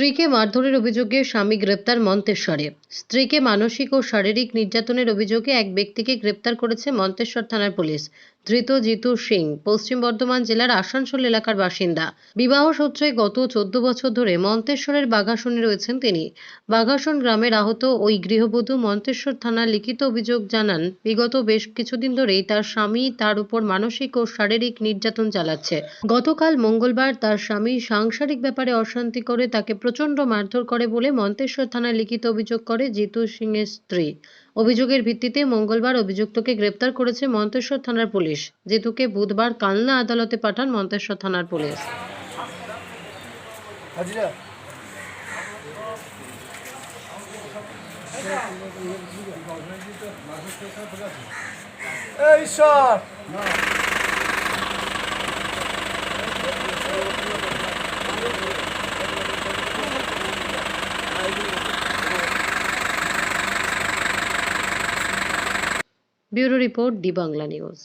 স্ত্রীকে মারধরের অভিযোগে স্বামী গ্রেপ্তার মন্তেশ্বরে। স্ত্রীকে মানসিক ও শারীরিক নির্যাতনের অভিযোগে এক ব্যক্তিকে গ্রেপ্তার করেছে মন্তেশ্বর থানার পুলিশ। ধৃত জিতু সিং, পশ্চিম বর্ধমান জেলার আসানসোল এলাকার বাসিন্দা। বিবাহ সূত্রে গত চোদ্দ বছর ধরে মন্তেশ্বরের বাঘাসনে রয়েছেন তিনি। বাঘাসন গ্রামের আহত ওই গৃহবধূ মন্তেশ্বর থানার লিখিত অভিযোগ জানান, বিগত বেশ কিছুদিন ধরেই তার স্বামী তার উপর মানসিক ও শারীরিক নির্যাতন চালাচ্ছে। গতকাল মঙ্গলবার তার স্বামী সাংসারিক ব্যাপারে অশান্তি করে তাকে প্রচণ্ড মারধর করে বলে মন্তেশ্বর থানায় লিখিত অভিযোগ করে জিতু সিং এর স্ত্রী। অভিযোগের ভিত্তিতে মঙ্গলবার অভিযুক্তকে গ্রেপ্তার করেছে মন্তেশ্বর থানার পুলিশ। জিতুকে বুধবার কালনা আদালতে পাঠান মন্তেশ্বর থানার পুলিশ। ঈশ্বর bureau report D Bangla news.